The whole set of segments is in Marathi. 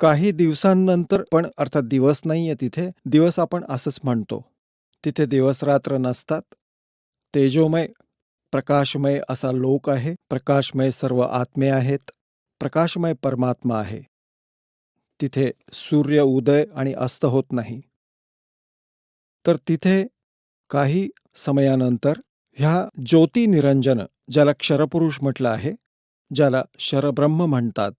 काही दिवसांनंतर पण अर्थात दिवस नाहीये तिथे दिवस आपण असंच म्हणतो. तिथे दिवस रात्र नसतात. तेजोमय प्रकाशमय असा लोक आहे. प्रकाशमय सर्व आत्मे आहेत. प्रकाशमय परमात्मा आहे. तिथे सूर्य उदय आणि अस्त होत नाही. तर तिथे काही समयानंतर ह्या ज्योती निरंजन ज्याला क्षरपुरुष म्हटलं आहे ज्याला शरब्रह्म म्हणतात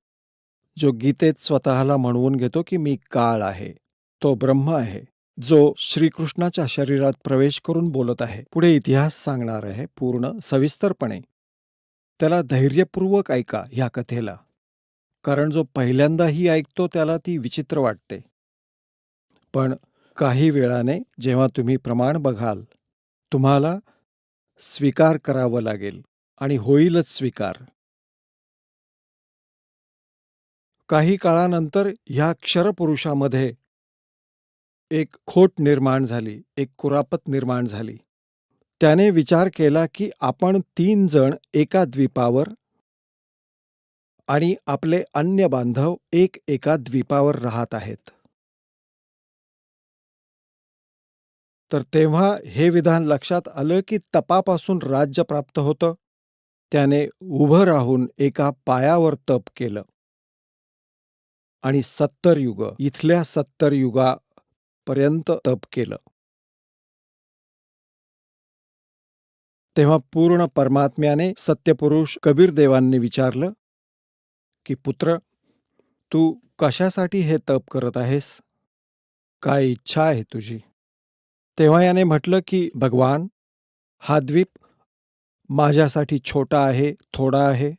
जो गीतेत स्वतःला म्हणवून घेतो की मी काळ आहे तो ब्रह्म आहे जो श्रीकृष्णाच्या शरीरात प्रवेश करून बोलत आहे पुढे इतिहास सांगणार आहे पूर्ण सविस्तरपणे. त्याला धैर्यपूर्वक ऐका ह्या कथेला कारण जो पहिल्यांदा ही ऐकतो त्याला ती विचित्र वाटते. पण काही वेळाने जेव्हा तुम्ही प्रमाण बघाल तुम्हाला स्वीकार करावं लागेल आणि होईलच स्वीकार. काही काळानंतर ह्या क्षरपुरुषामध्ये एक खोट निर्माण झाली एक कुरापत निर्माण झाली. त्याने विचार केला की आपण तीन जण एका द्वीपावर आणि आपले अन्य बांधव एक एका द्वीपावर राहत आहेत. तर तेव्हा हे विधान लक्षात आलं की तपापासून राज्य प्राप्त होतं. त्याने उभं राहून एका पायावर तप केलं. आणि सत्तर युग इथल्या सत्तर युगापर्यंत तप केलं. तेव्हा पूर्ण परमात्म्याने सत्यपुरुष कबीर देवांनी विचारलं की पुत्र तू कशासाठी हे तप करत आहेस? काय इच्छा आहे तुझी? तेव्हा याने म्हटलं की भगवान हा द्वीप माझ्यासाठी छोटा आहे थोडा आहे.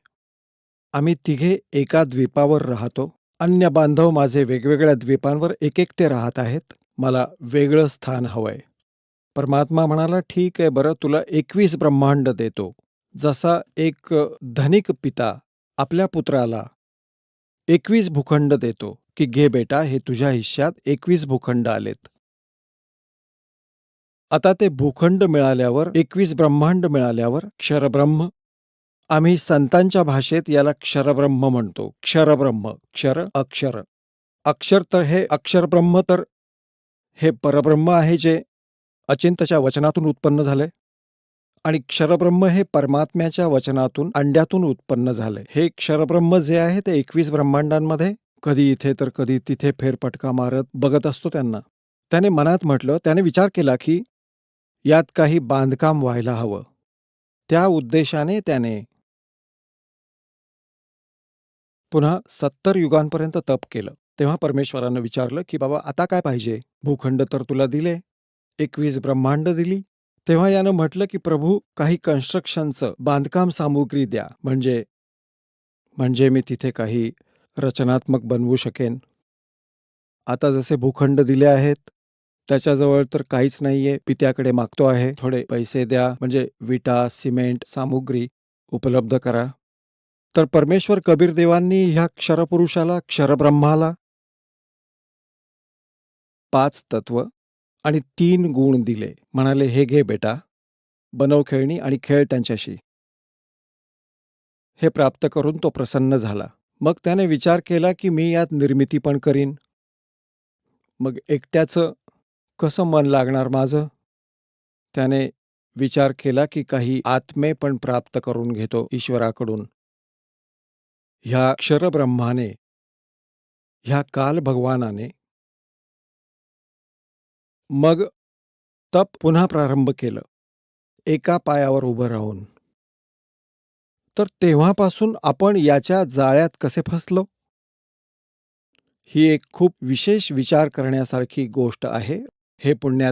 आम्ही तिघे एका द्वीपावर राहतो. अन्य बांधव माझे वेगवेगळ्या द्वीपांवर एक एकटे राहत आहेत. मला वेगळं स्थान हवंय. परमात्मा म्हणाला ठीक आहे बरं तुला एकवीस ब्रह्मांड देतो. जसा एक धनिक पिता आपल्या पुत्राला एकवीस भूखंड देतो की घे बेटा हे तुझ्या हिश्श्यात एकवीस भूखंड आलेत. आता ते भूखंड मिळाल्यावर एकवीस ब्रह्मांड मिळाल्यावर क्षरब्रह्म आम्ही संतांच्या भाषेत याला क्षरब्रह्म म्हणतो. क्षरब्रह्म. क्षर अक्षर. अक्षर तर हे अक्षरब्रह्म तर हे परब्रह्म आहे जे अचिंतच्या वचनातून उत्पन्न झाले आणि क्षरब्रह्म हे परमात्म्याच्या वचनातून अंड्यातून उत्पन्न झाले. हे क्षरब्रह्म जे आहे ते एकवीस ब्रह्मांडांमध्ये कधी इथे तर कधी तिथे फेरपटका मारत बघत असतो त्यांना. त्याने मनात म्हटलं त्याने विचार केला की यात काही बांधकाम व्हायला हवं. त्या उद्देशाने त्याने पुन्हा सत्तर युगांपर्यंत तप केलं. तेव्हा परमेश्वरानं विचारलं की बाबा आता काय पाहिजे? भूखंड तर तुला दिले. एकवीस ब्रह्मांड दिली. तेव्हा यानं म्हटलं की प्रभू काही कन्स्ट्रक्शनचं बांधकाम सामुग्री द्या. म्हणजे म्हणजे मी तिथे काही रचनात्मक बनवू शकेन. आता जसे भूखंड दिले आहेत त्याच्याजवळ तर काहीच नाहीये. पित्याकडे मागतो आहे. थोडे पैसे द्या. म्हणजे विटा सिमेंट सामुग्री उपलब्ध करा. तर परमेश्वर कबीरदेवांनी ह्या क्षरपुरुषाला क्षरब्रह्माला पाच तत्व आणि तीन गुण दिले. म्हणाले हे घे बेटा बनव खेळणी आणि खेळ त्यांच्याशी. हे प्राप्त करून तो प्रसन्न झाला. मग त्याने विचार केला की मी यात निर्मिती पण करीन. मग एकट्याचं कसं मन लागणार माझं? त्याने विचार केला की काही आत्मे पण प्राप्त करून घेतो ईश्वराकडून. ह्या क्षरब्रह्माने ह्या काल भगवानाने मग तप पुन्हा प्रारंभ केलं एका पायावर उभं राहून. तर तेव्हापासून आपण याच्या जाळ्यात कसे फसलो? ही एक खूप विशेष विचार करण्यासारखी गोष्ट आहे हे पुण्यात